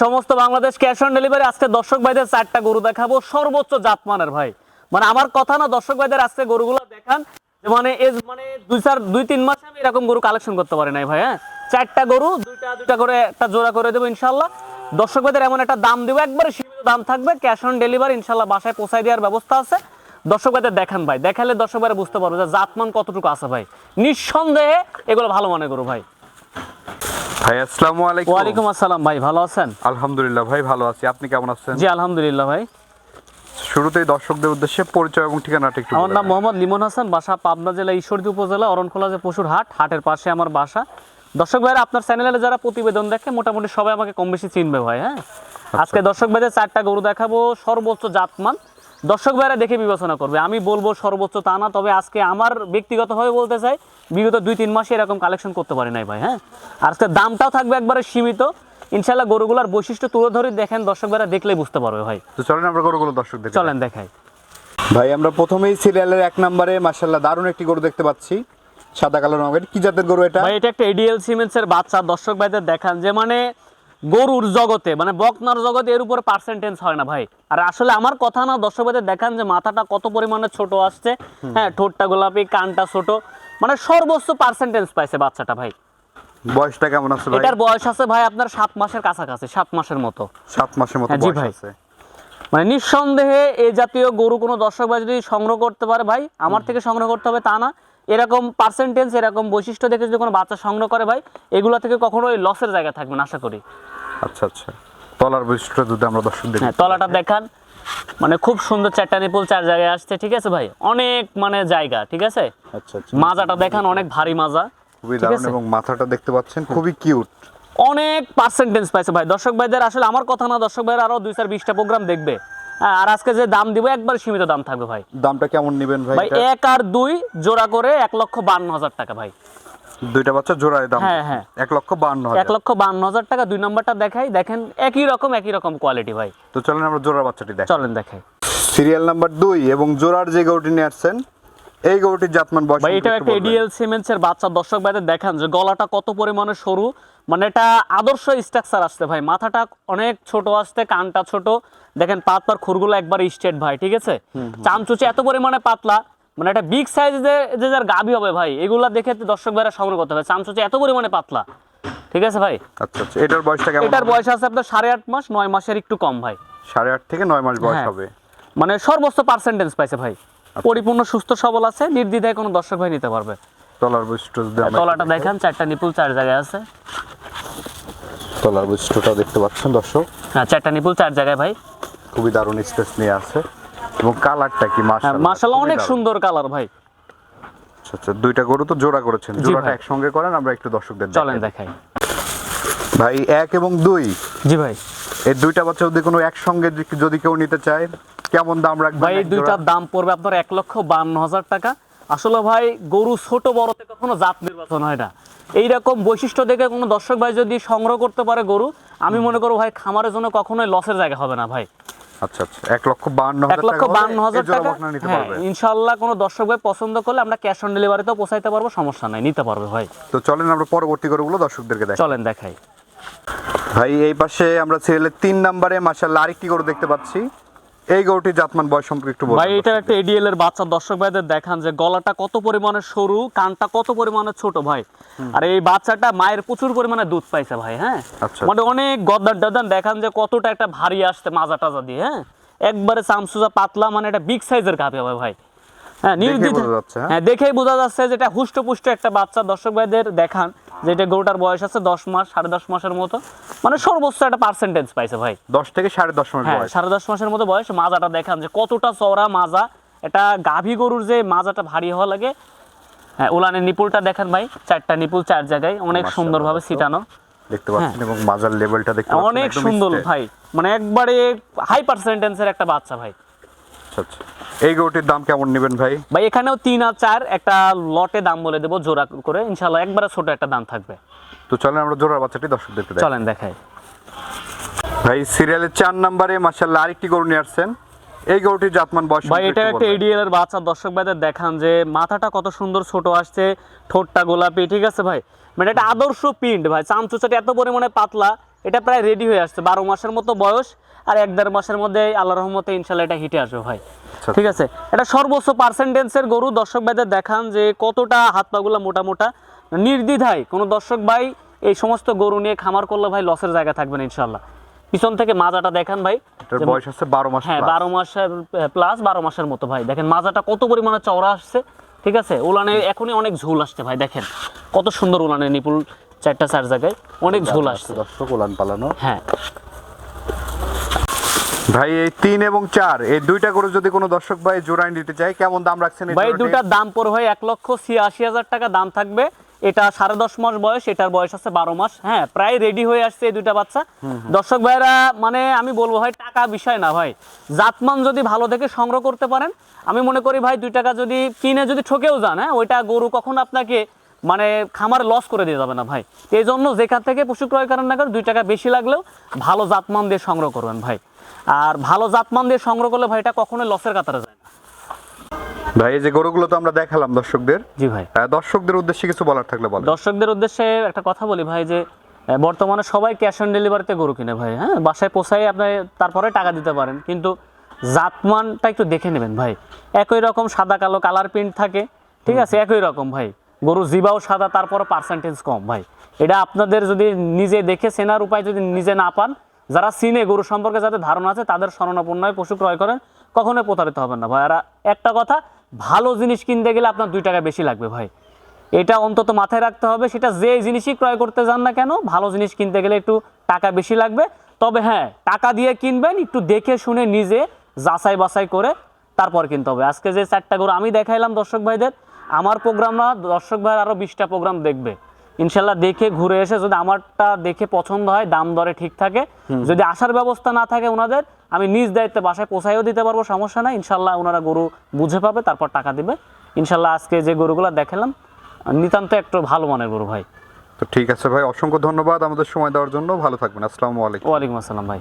সমস্ত Bangladesh cash on delivery আজকে দর্শক ভাইদের চারটা গরু দেখাবো। সর্বোচ্চ জাতমানের ভাই। মানে আমার কথা না, দর্শক ভাইদের আজকে গরুগুলো দেখান। মানে এজ মানে দুই চার, দুই তিন মাসে আমি এরকম গরু কালেকশন করতে পারি নাই ভাই হ্যাঁ? চারটা গরু, দুইটা দুইটা করে একটা জোড়া করে দেবো ইনশাল্লাহ দর্শক ভাইদের এমন একটা দাম দেবো, একবারে সীমিত দাম থাকবে। ক্যাশ অন ডেলিভারি ইনশাল্লাহ বাসায় পৌঁছায় দেওয়ার ব্যবস্থা আছে। দর্শক ভাইদের দেখান ভাই, দেখালে দর্শক ভাইরা বুঝতে পারব যে জাতমান কতটুকু আছে ভাই। নিঃসন্দেহে এগুলো ভালো মনে করো ভাই। ভাই আসসালামু আলাইকুম। ওয়ালাইকুম আসসালাম ভাই ভালো আছেন? আলহামদুলিল্লাহ ভাই ভালো আছি। আপনি কেমন আছেন? জি আলহামদুলিল্লাহ ভাই। শুরুতেই দর্শকদের উদ্দেশ্যে পরিচয় এবং ঠিকানাটা একটু আমার নাম মোহাম্মদ লিমন হাসান বাসা পাবনা জেলা ঈশ্বরদী উপজেলা অরণখোলা যে পশুর হাট হাটের পাশে আমার বাসা। দর্শক ভাইরা আপনার চ্যানেলে যারা প্রতিবেদন দেখে মোটামুটি সবাই আমাকে কম বেশি চিনবে ভাই হ্যাঁ? আজকে দর্শক ভাইদের চারটা গরু দেখাবো। সর্বোচ্চ জাতমান দর্শক ভাইরা দেখে বিবেচনা করবে। আমি বলব সর্বোচ্চ তা না তবে আজকে আমার ব্যক্তিগতভাবে বলতে চাই বিগত দুই তিন মাসে এরকম কালেকশন করতে পারি নাই ভাই হ্যাঁ? আর আজকে দামটাও থাকবে একবারে সীমিত। ইনশাল্লাহ গরুগুলার বৈশিষ্ট্য তুলে ধরে দেখেন দর্শক ভাইরা দেখলেই বুঝতে পারবে ভাই। তো চলেন আমরা গরুগুলো দর্শকদের চলেন দেখাই। ভাই আমরা প্রথমেই সিরিয়ালের এক নম্বরে মাশাআল্লাহ দারুণ একটি গরু দেখতে পাচ্ছি। সাদা কালো রঙের। কি জাতের গরু এটা? ভাই এটা একটা এডিএল সিমেন্টসের বাচ্চা। দর্শক ভাইদের দেখান যে মানে গরুর জগতে মানে বকনার জগতে এর উপর পার্সেন্টেজ হয় না ভাই। আর আসলে আমার কথা না দর্শক ভাইদের দেখান যে মাথাটা কত পরিমাণে ছোট আসছে। হ্যাঁ ঠোঁটটা গোলাপি কানটা ছোট। মানে সর্বোচ্চ পার্সেন্টেজ পাইছে বাচ্চাটা ভাই। বয়সটা কেমন আছে ভাই? এটার বয়স আছে ভাই আপনার সাত মাসের কাছাকাছি সাত মাসের মতো। সাত মাসের মতো হ্যাঁ, বয়স আছে। মানে নিঃসন্দেহে এই জাতীয় গরু কোনো দর্শক ভাই যদি সংগ্রহ করতে পারে ভাই আমার থেকে সংগ্রহ করতে হবে তা না। এরকম পার্সেন্টেজ এরকম বৈশিষ্ট্য দেখে যদি কোনো বাচ্চা সংগ্রহ করে ভাই এগুলো থেকে কখনোই লসের জায়গা থাকবে না আশা করি। আচ্ছা আচ্ছা। তলার বৈশিষ্ট্য যদি আমরা দর্শকদের হ্যাঁ তলাটা দেখান। মানে খুব সুন্দর চারটা নিপুল চার জায়গায় আসছে ঠিক আছে ভাই? অনেক মানে জায়গা ঠিক আছে? আচ্ছা আচ্ছা। মাজাটা দেখান অনেক ভারী মাজা খুবই দারুণ এবং মাথাটা দেখতে পাচ্ছেন খুবই কিউট অনেক পার্সেন্টেজ পাইছে ভাই। দর্শক ভাইদের আসলে আমার কথা না দর্শক ভাইয়ের আরও দুই চার বিশটা প্রোগ্রাম দেখবে। হ্যাঁ, আর আজকে যে দাম দিব একবার সীমিত দাম থাকবে ভাই। দামটা কেমন নেবেন ভাই ভাই এক আর দুই জোড়া করে এক লক্ষ বান্ন হাজার টাকা ভাই। দুইটা বাচ্চা জোড়ায় দাম? হ্যাঁ, হ্যাঁ। এক লক্ষ বান্ন এক লক্ষ বান্ন হাজার টাকা দুই নম্বরটা দেখাই। দেখেন একই রকম একই রকম কোয়ালিটি ভাই। তো চলেন আমরা জোড়ার বাচ্চাটি দেখ চলেন দেখাই। সিরিয়াল নাম্বার দুই এবং জোড়ার যে গরুটি নিয়ে আসছেন এই গরুটির জাতমান বয়স ভাই এটা একটা। এডিএল সিমেন্টসের বাচ্চা। দর্শক ভাইদের দেখান যে গলাটা কত পরিমাণে সরু। মানে এটা আদর্শ স্ট্রাকচার আসছে ভাই। মাথাটা অনেক ছোট আসছে কানটা ছোট। দেখেন পাতলার খুরগুলো একবার স্ট্রেট ভাই ঠিক আছে? চামচুচে এত পরিমাণে পাতলা। মানে একটা বিগ সাইজ যে যার গাভী হবে ভাই এগুলা দেখে দর্শক ভাইরা সংগ্রহ করতে হবে। চামচুচে এত পরিমাণে পাতলা। ঠিক আছে ভাই? আচ্ছা আচ্ছা। এটার বয়সটা কেমন এটার বয়স আছে আপনার সাড়ে আট মাস নয় মাসের একটু কম ভাই। সাড়ে আট থেকে নয় মাস বয়স হ্যাঁ। হবে। মানে সর্বোচ্চ পার্সেন্টেজ পাইছে ভাই। পরিপূর্ণ সুস্থ সবল আছে নির্দ্বিধায় কোনো দর্শক ভাই নিতে পারবে। তলার বৈশিষ্ট্য তলাটা দেখেন চারটা নিপুল চার জায়গায় আছে। তলার বৈশিষ্ট্যটা দেখতে পাচ্ছেন দর্শক? হ্যাঁ চারটা নিপুল চার জায়গায় ভাই। খুবই দারুণ স্পেস নিয়ে আছে। এবং কালারটা কি হ্যাঁ মাশাআল্লাহ মাশাআল্লাহ অনেক সুন্দর কালার ভাই। আচ্ছা আচ্ছা দুইটা গরু তো জোড়া করেছেন। জোড়াটা একসঙ্গে করেন আমরা একটু দর্শকদের চলেন দেখাই। ভাই এক এবং দুই। জি ভাই। এই দুইটা বাচ্চা যদি কোনো একসঙ্গে যদি কেউ নিতে চায় কেমন দাম রাখবেন ভাই দুইটার দাম পড়বে আপনার এক লক্ষ বান্ন হাজার টাকা। আসলে ভাই গরু ছোট বড়তে কখনো জাত নির্বাচন হয় না। এইরকম বৈশিষ্ট্য দেখে কোনো দর্শক ভাই যদি সংগ্রহ করতে পারে গরু আমি মনে করব ভাই খামারের জন্য কখনোই লসের জায়গা হবে না ভাই। আচ্ছা আচ্ছা। এক লক্ষ বান্ন এক হাজার লক্ষ বান্ন হাজার টাকা হ্যাঁ ইনশাল্লাহ কোনো দর্শক ভাই পছন্দ করলে আমরা ক্যাশ অন ডেলিভারিতেও পৌঁছাইতে পারব সমস্যা নাই নিতে পারবে ভাই। তো চলেন আমরা পরবর্তী গরুগুলো দর্শকদেরকে দেখ চলেন দেখাই। ভাই এই পাশে আমরা সিরিয়ালের তিন নম্বরে আরেকটি গরু দেখতে পাচ্ছি। এই গরুটির জাতমান বয়স সম্পর্কে একটু বলুন ভাই এটা একটা এডিএল এর বাচ্চা দর্শক ভাইদের দেখান যে গলাটা কত পরিমাণে সরু কানটা কত পরিমাণে ছোট ভাই। আর এই বাচ্চাটা মায়ের প্রচুর পরিমাণে দুধ পাইছে ভাই হ্যাঁ? আচ্ছা। মানে অনেক গদ্দার দাদান দেখান যে কতটা একটা ভারী আসছে মাজা টাজা দিয়ে হ্যাঁ? একবারে চামচুজা পাতলা মানে এটা বিগ সাইজের কাপে হবে ভাই। হ্যাঁ নির্দ্বিধা বোঝা যাচ্ছে, হ্যাঁ? হ্যাঁ দেখেই বোঝা যাচ্ছে যেটা হুষ্টপুষ্ট একটা বাচ্চা। দর্শক ভাইদের দেখান যেটা গরুটার বয়স আছে দশ মাস সাড়ে দশ মাসের মতো। মানে সর্বোচ্চ একটা পার্সেন্টেজ পাইছে ভাই। দশ থেকে সাড়ে দশ মাস হ্যাঁ সাড়ে দশ মাসের মতো বয়স। মাজাটা দেখান যে কতটা চওড়া মাজা। এটা গাভী গরুর যে মাজাটা ভারী হওয়া লাগে। হ্যাঁ উলানের নিপুলটা দেখেন ভাই। চারটা নিপুল চার জায়গায়। অনেক সুন্দরভাবে ছিটানো। দেখতে পাচ্ছেন এবং মাজার লেভেলটা দেখতে অনেক সুন্দর ভাই। মানে একবারে হাই পার্সেন্টেন্সের একটা বাচ্চা ভাই। আচ্ছা আচ্ছা। এই গরুটির দাম কেমন নেবেন ভাই? ভাই এখানেও তিন আর চার একটা লটে দাম বলে দেবো জোড়া করে। ইনশাল্লাহ একবারে ছোট একটা দাম থাকবে। তো চলেন আমরা জোড়ার বাচ্চাটি দর্শকদেরকে চলেন দেখাই। ভাই সিরিয়ালের চার নম্বরে মাশাআল্লাহ আরেকটি গরু নিয়ে আসছেন। এই গরুটির জাতমান বয়স ভাই এটা একটা। এডিএল এর বাচ্চা। দর্শক ভাইদের দেখান যে মাথাটা কত সুন্দর ছোট আসছে ঠোঁটটা গোলাপি ঠিক আছে ভাই? মানে এটা আদর্শ পিন্ড ভাই চামচুচাটা এত পরিমাণে পাতলা এটা প্রায় রেডি হয়ে আসছে। বারো মাসের মতো বয়স আর এক দেড় মাসের মধ্যে আল্লাহ রহমতে ইনশাল্লাহ এটা হিটে আসবে ভাই। আচ্ছা। ঠিক আছে? এটা সর্বোচ্চ পার্সেন্টেন্সের গরু। দর্শক ভাইদের দেখান যে কতটা হাত পাগুলা মোটা মোটা। নির্দ্বিধায় কোনো দর্শক ভাই এই সমস্ত গরু নিয়ে খামার করলে ভাই লসের জায়গা থাকবে না ইনশাল্লাহ। পিছন থেকে মাজাটা দেখান ভাই। বয়স হচ্ছে বারো মাস হ্যাঁ বারো মাসের প্লাস বারো মাসের মতো ভাই। দেখেন মাজাটা কত পরিমাণে চওড়া আসছে। ঠিক আছে? উলানে এখনই অনেক ঝোল আসছে ভাই দেখেন। কত সুন্দর উলানে নিপুল চারটা চার জায়গায় অনেক ঝোল আসছে। দর্শক উলান পালানো। হ্যাঁ। ভাই এই তিন এবং চার এই দুইটা গরু যদি কোনো দর্শক ভাই জোড়ায় নিতে চায় কেমন দাম রাখছেন ভাই? দুটার দাম পড়ে ভাই এক লক্ষ ছিয়াশি হাজার টাকা দাম থাকবে। এটা সাড়ে দশ মাস বয়স এটার বয়স আছে বারো মাস। হ্যাঁ প্রায় রেডি হয়ে আসছে এই দুইটা বাচ্চা। দর্শক ভাইরা মানে আমি বলব ভাই টাকা বিষয় না ভাই। জাতমান যদি ভালো দেখে সংগ্রহ করতে পারেন আমি মনে করি ভাই দুই টাকা যদি কিনে যদি ঠকেও যান হ্যাঁ ওইটা গরু কখন আপনাকে মানে খামার লস করে দিয়ে যাবে না ভাই। এই জন্য যেখান থেকে পশু ক্রয় করেন না করেন দুই টাকা বেশি লাগলেও ভালো জাতমান দিয়ে সংগ্রহ করবেন ভাই। আর ভালো জাতমান দিয়ে সংগ্রহ করলে ভাই এটা কখনোই লসের কাতারে যায় না। ভাই এই যে গরুগুলো তো আমরা দেখালাম দর্শকদের। জি ভাই। দর্শকদের উদ্দেশ্যে কিছু বলার থাকলে বলেন। দর্শকদের উদ্দেশ্যে একটা কথা বলি ভাই যে বর্তমানে সবাই ক্যাশ অন ডেলিভারিতে গরু কিনে ভাই হ্যাঁ? বাসায় পোষাই আপনি তারপরে টাকা দিতে পারেন। কিন্তু জাতমানটা একটু দেখে নেবেন ভাই। একই রকম সাদা কালো কালার প্রিন্ট থাকে ঠিক আছে? একই রকম ভাই। গরু জিবাও সাদা তারপরে পার্সেন্টেজ কম, ভাই। এটা আপনাদের যদি নিজে দেখে চেনার উপায় যদি নিজে না পান, যারা চিনে গরু সম্পর্কে যাদের ধারণা আছে, তাদের স্মরণাপন্নয় পশু ক্রয় করেন, কখনোই প্রতারিত হবেন না, ভাই। আর একটা কথা, ভালো জিনিস কিনতে গেলে আপনার দুই টাকা বেশি লাগবে, ভাই। এটা অন্তত মাথায় রাখতে হবে, সেটা যে জিনিসই ক্রয় করতে যান না কেন, ভালো জিনিস কিনতে গেলে একটু টাকা বেশি লাগবে। তবে হ্যাঁ টাকা দিয়ে কিনবেন, একটু দেখে শুনে নিজে যাচাই বাছাই করে তারপর কিনতে হবে। আজকে যে চারটা গরু আমি দেখাইলাম, দর্শক ভাইদের আমার প্রোগ্রাম না দর্শক ভাইয়ের আরও বিশটা প্রোগ্রাম দেখবে। ইনশাল্লাহ দেখে ঘুরে এসে যদি আমারটা দেখে পছন্দ হয় দাম দরে ঠিক থাকে। যদি আসার ব্যবস্থা না থাকে ওনাদের আমি নিজ দায়িত্বে বাসায় পোষাইও দিতে পারব সমস্যা নাই। ইনশাল্লাহ ওনারা গরু বুঝে পাবে তারপর টাকা দিবে। ইনশাল্লাহ আজকে যে গরুগুলো দেখালাম নিতান্ত একটু ভালো মানের গরু ভাই। তো ঠিক আছে ভাই অসংখ্য ধন্যবাদ আমাদের সময় দেওয়ার জন্য। ভালো থাকবেন আসসালামু আলাইকুম। ওয়ালাইকুম আসসালাম ভাই।